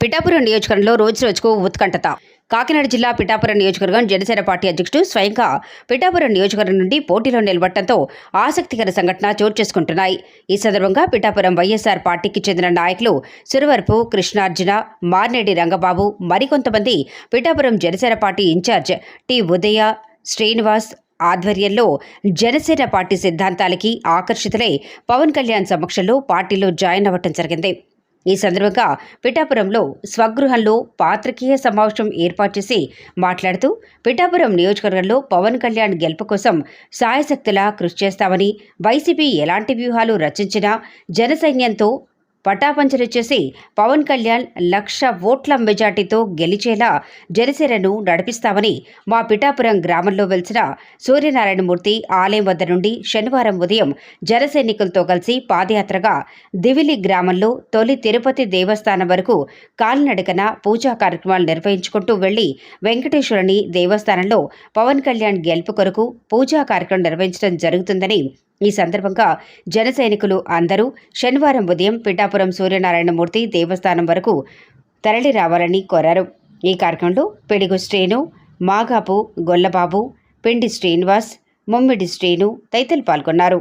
పిఠాపురం నియోజకవర్గంలో రోజు రోజుకు ఉత్కంఠత. కాకినాడ జిల్లా పిఠాపురం నియోజకవర్గం జనసేన పార్టీ అధ్యక్షుడు స్వయంగా పిఠాపురం నియోజకవర్గం నుండి పోటీలో నిలబడటంతో ఆసక్తికర సంఘటన చోటు చేసుకుంటున్నాయి. ఈ సందర్భంగా పిఠాపురం వైఎస్ఆర్ పార్టీకి చెందిన నాయకులు సురవరపు కృష్ణార్జున మార్నేడి రంగబాబు మరికొంతమంది Pithapuram Janasena party incharge T. Udaya Srinivas ఆధ్వర్యంలో జనసేన పార్టీ సిద్ధాంతాలకి ఆకర్షితులై పవన్ కళ్యాణ్ సమక్షంలో పార్టీలో జాయిన్ అవ్వటం జరిగింది. ఈ సందర్భంగా పిఠాపురంలో స్వగృహంలో పాత్రికేయ సమావేశం ఏర్పాటు చేసి మాట్లాడుతూ పిఠాపురం నియోజకవర్గంలో పవన్ కళ్యాణ్ గెలుపు కోసం సాయశక్తులా కృషి చేస్తామని వైసీపీ ఎలాంటి వ్యూహాలు రచించినా జనసైన్యంతో పటాపంచలు చేసి పవన్ కళ్యాణ్ లక్ష ఓట్ల మెజార్టీతో గెలిచేలా జనసేనను నడిపిస్తామని మా పిఠాపురం గ్రామంలో వెలిసిన సూర్యనారాయణమూర్తి ఆలయం వద్ద నుండి శనివారం ఉదయం జనసైనికులతో కలిసి పాదయాత్రగా దివిలి గ్రామంలో తొలి తిరుపతి దేవస్థానం వరకు కాలినడకన పూజా కార్యక్రమాలు నిర్వహించుకుంటూ వెళ్ళి వెంకటేశ్వరుని దేవస్థానంలో పవన్ కళ్యాణ్ గెలుపు కొరకు పూజా కార్యక్రమం నిర్వహించడం జరుగుతుందని ఈ సందర్భంగా జన సైనికులు అందరూ శనివారం ఉదయం పిఠాపురం సూర్యనారాయణమూర్తి దేవస్థానం వరకు తరలి రావాలని కోరారు. ఈ కార్యక్రమంలో పిడిగు శ్రీను మాగాపు గొల్లబాబు పిండి శ్రీనివాస్ ముమ్మిడి శ్రీను తదితరులు పాల్గొన్నారు.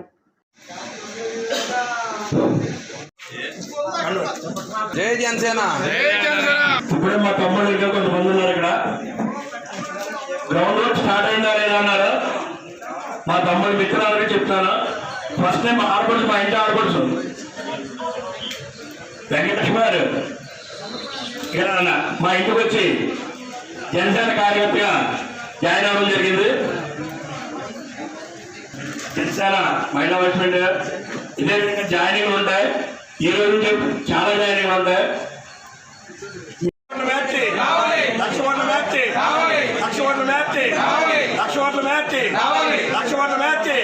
జై జనసేన. ఇప్పుడే మా తమ్ముడు ఇంకా కొంతమంది ఉన్నారు ఇక్కడ గ్రౌండ్ వర్క్ స్టార్ట్ అయిందా లేదా అన్నారు మా తమ్ముడు మిత్రులందరికీ చెప్తాను ఫస్ట్ టైం ఆడపడుచు మా ఇంటి ఆడపడుచు. వెంకటేష్ గారు. ఇక్కడ మా ఇంటికి వచ్చి జనసేన కార్యకర్తగా జాయిన్ అవ్వడం జరిగింది. జనసేన మహిళా హస్బెండ్ ఇదే విధంగా జాయినింగ్ ఉంటాయి. ఈ రోజు నుంచి చాలా జాయినింగ్ ఉంటాయి వ్యాప్తి లక్ష ఓట్ల వ్యాప్తి లక్ష ఓట్ల వ్యాప్తి లక్ష ఓట్ల వ్యాప్తి లక్ష ఓట్ల వ్యాప్తి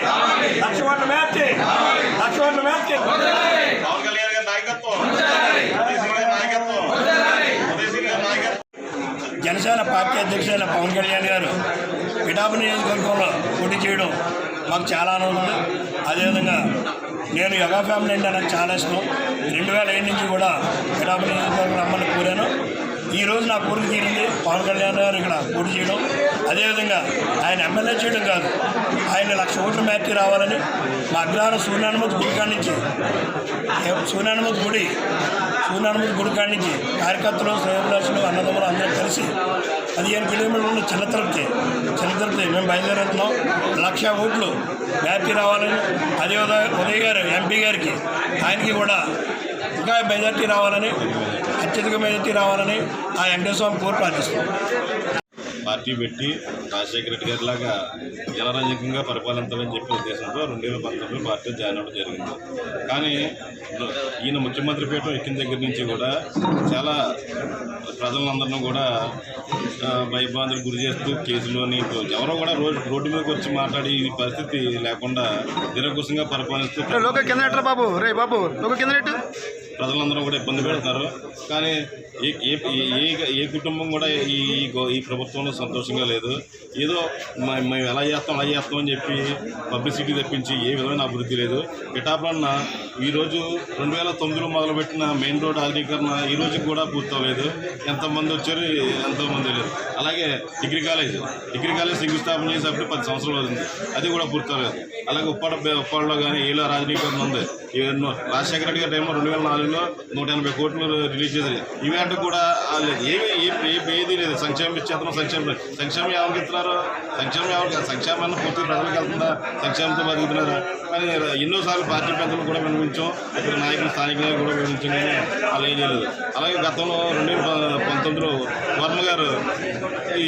లక్ష ఓట్ల వ్యాప్తి లక్ష ఓట్ల వ్యాప్తి పవన్ కళ్యాణ్ గారి నాయకత్వం మోదీ సింగ్ గారి నాయకత్వం మోదీ సింగ్ గారి నాయకత్వం జనసేన పార్టీ అధ్యక్షుడైన పవన్ కళ్యాణ్ గారు పిఠాపు నియోజకవర్గంలో పోటీ చేయడం మాకు చాలా ఆనందం అదేవిధంగా నేను యోగా ఫ్యామిలీ అంటే నాకు చాలా ఇష్టం. రెండు వేల ఏడు నుంచి కూడా పిఠాపు నియోజకవర్గం రమ్మని కోరాను. ఈ రోజు నా కోరిక తీరింది. పవన్ కళ్యాణ్ గారు ఇక్కడ పోటీ చేయడం. అదేవిధంగా ఆయన ఎమ్మెల్యే చేయడం కాదు. ఆయన లక్ష ఓట్ల మ్యాచ్కి రావాలని మా అగ్రహారం సూర్యానుమతి గుడి కాడి నుంచి సూర్యానుమతి గుడి సూర్యానుమతి గుడి కాడి నుంచి కార్యకర్తలు శ్రేయభిలాషులు అన్నదమ్ములు అందరూ కలిసి పదిహేను కిలోమీటర్లు ఉన్న చిన్న తిరుపతి చిన్న తిరుపతి మేము బయలుదేరుతున్నాం. లక్ష ఓట్లు వ్యాప్తి రావాలని అదే ఉదయ ఉదయ్ గారు ఎంపీ గారికి ఆయనకి కూడా ఇంకా మెజార్టీ రావాలని అత్యధిక మెజార్టీ రావాలని ఆ వెంకటేశ్వర స్వామి కోరి ప్రార్థిస్తున్నాం. పార్టీ పెట్టి రాజశేఖర రెడ్డి గారి లాగా జనరంజకంగా పరిపాలించాలని చెప్పే ఉద్దేశంతో రెండు వేల పంతొమ్మిది పార్టీ జాయిన్ అవ్వడం జరిగింది. కానీ ఈయన ముఖ్యమంత్రి పీఠం ఎక్కిన దగ్గర నుంచి కూడా చాలా ప్రజలందరినీ కూడా ఆ, భయభ్రాంతులకు గురి చేస్తూ కేసులోని ఎవరో కూడా రోడ్డు రోడ్డు మీదకి వచ్చి మాట్లాడి ఈ పరిస్థితి లేకుండా నిరంకుశంగా పరిపాలిస్తూ లోక కింద బాబు? రే బాబు లోక కింద ప్రజలందరూ కూడా ఇబ్బంది పెడతారు. కానీ ఏ ఏ ఏ- కుటుంబం కూడా ఈ ఈ గో- ఈ ప్రభుత్వంలో సంతోషంగా లేదు. ఏదో మ- మేము ఎలా చేస్తాం అలా చేస్తాం అని చెప్పి పబ్లిసిటీ తెప్పించి ఏ విధమైన అభివృద్ధి లేదు. పిఠాపురన్న ఈరోజు రెండు వేల తొమ్మిదిలో మొదలుపెట్టిన మెయిన్ రోడ్ ఆధునీకరణ ఈ రోజు కూడా పూర్తవలేదు. ఎంతమంది వచ్చారు ఎంతోమంది లేదు అలాగే డిగ్రీ కాలేజ్ డిగ్రీ కాలేజ్ శంకుస్థాపన చేసేటప్పుడు పది సంవత్సరాలు అవుతుంది అది కూడా పూర్తవలేదు. అలాగే ఉప్పాడ ఉప్పాడలో కానీ ఏలో రాజనీకరణ ఉంది. రాజశేఖర రెడ్డి గారి టైంలో రెండు వేల నాలుగు నాలుగులో నూట ఎనభై కోట్లు రిలీజ్ చేశారు. ఈవెంట్ కూడా ఏమి ఏది లేదు. సంక్షేమం ఇచ్చేతనం సంక్షేమం సంక్షేమం ఎవరికి ఇస్తున్నారు. సంక్షేమం ఎవరికి సంక్షేమాన్ని పూర్తిగా ప్రజలకు వెళ్తుందా? సంక్షేమంతో బతుకుతున్నారా? కానీ ఎన్నోసార్లు పార్టీ పెద్దలు కూడా వినిపించాం ఇక్కడ నాయకులు స్థానికంగా కూడా వినిపించాం కానీ వాళ్ళు ఏం చేయలేదు అలాగే గతంలో రెండు వేల పంతొమ్మిదిలో వర్మ గారు ఈ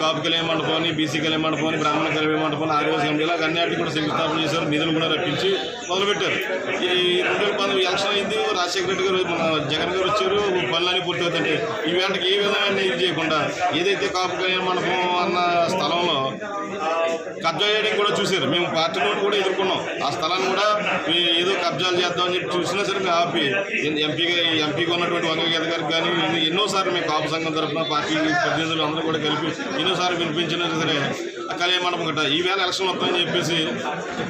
కాపు కళ్యాణ మండపాన్ని బీసీ కళ్యాణ మండపాన్ని బ్రాహ్మణ కళ్యాణ మండపాన్ని ఆదివాసీ కమిటీ ఇలా అన్నిటికీ కూడా శంకుస్థాపన చేశారు నిధులు కూడా రప్పించి మొదలుపెట్టారు. ఈ రెండు వేల పంతొమ్మిది ఎలక్షన్ రాజశేఖర రెడ్డి గారు మన జగన్ గారు వచ్చారు. పనులన్నీ పూర్తవుతుంటే ఈ వెంటకి ఏ విధమైన ఇది చేయకుండా ఏదైతే కాపు కళ్యాణ మండపం అన్న స్థలంలో కబ్జా చేయడం కూడా చూశారు. మేము పార్టీ నుండి కూడా ఎదుర్కొన్నాం. ఆ స్థలాన్ని కూడా ఏదో కబ్జాలు చేద్దామని చెప్పి చూసినా సరే మేము ఆపి ఎంపీగా ఎంపీగా ఉన్నటువంటి వంగగీత గారికి కానీ ఎన్నోసార్లు మేము కాపు సంఘం తరఫున పార్టీ ప్రతినిధులు అందరూ కూడా కలిపి ఎన్నోసార్లు వినిపించినా సరే కళ్యాణ మండపం గట్ట ఈవేళ ఎలక్షన్ వస్తాయని చెప్పేసి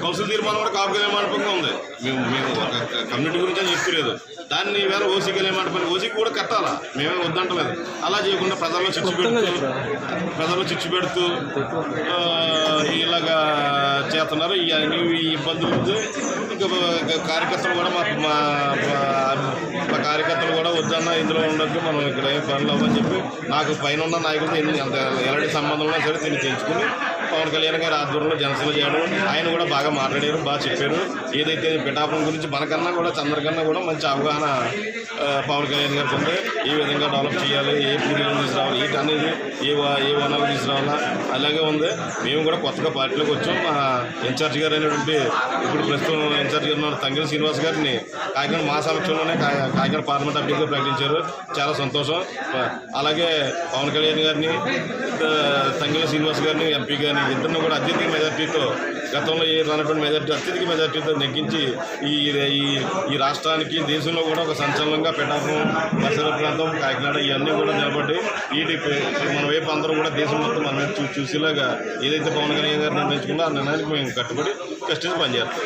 కౌన్సిల్ తీర్మానం కూడా కాపు కళ్యాణ మండపంగా ఉంది. మేము మేము ఒక కమ్యూనిటీ గురించి అని చెప్పలేదు. దాన్ని ఈవేళ ఓసీ కళ్యాణ మండపం ఓసీకి కూడా కట్టాలా? మేమే వద్దంటలేదు. అలా చేయకుండా ప్రజల్లో చిచ్చు పెడుతూ ప్రజల్లో చిచ్చు పెడుతూ ఇలాగా చేస్తున్నారు. ఈ ఇబ్బందులు ఇంకా కార్యకర్తలు కూడా మాకు మా మా- కార్యకర్తలు కూడా వద్దన్న ఇందులో ఉండొద్దు. మనం ఇక్కడ ఏం పనులు అవ్వని చెప్పి నాకు పైన ఉన్న నాయకులతో ఎలాంటి సంబంధం ఉన్నా సరే దీన్ని తెంచుకుని పవన్ కళ్యాణ్ గారి ఆధ్వర్యంలో జనసేన చేయడం ఆయన కూడా బాగా మాట్లాడారు బాగా చెప్పారు. ఏదైతే పిఠాపురం గురించి మనకన్నా కూడా చంద్రకన్నా కూడా మంచి అవగాహన పవన్ కళ్యాణ్ గారికి ఉంది. ఏ విధంగా డెవలప్ చేయాలి ఏ పూజలు తీసుకురావాలి ఏంటి అనేది ఏ ఏ వనాలు తీసుకురావాలా అలాగే ఉంది. మేము కూడా కొత్తగా పార్టీలోకి వచ్చాం. మా ఇన్ఛార్జ్ గారు అయినటువంటి ఇప్పుడు ప్రస్తుతం ఇన్ఛార్జ్ గారు ఉన్న తంగిరి శ్రీనివాస్ గారిని కాకినాడ మా సమక్షంలోనే కాకినాడ పార్లమెంట్ అభ్యర్థిగా ప్రకటించారు. చాలా సంతోషం. అలాగే పవన్ కళ్యాణ్ గారిని తంగిల శ్రీనివాస్ గారిని ఎంపీ గారిని ఇద్దరిని కూడా అత్యధిక మెజార్టీతో గతంలో ఏ రానటువంటి మెజార్టీ అత్యధిక మెజార్టీతో నెగ్గించి ఈ ఈ ఈ రాష్ట్రానికి దేశంలో కూడా ఒక సంచలనంగా పెట్టాపురం పరిసర ప్రాంతం కాకినాడ ఇవన్నీ కూడా నిలబడి వీటి మన వైపు అందరూ కూడా దేశం మొత్తం మన చూసేలాగా ఏదైతే పవన్ కళ్యాణ్ గారు నిర్ణయించుకున్నా ఆ నిర్ణయానికి మేము కట్టుబడి కష్టించి పనిచేస్తాం.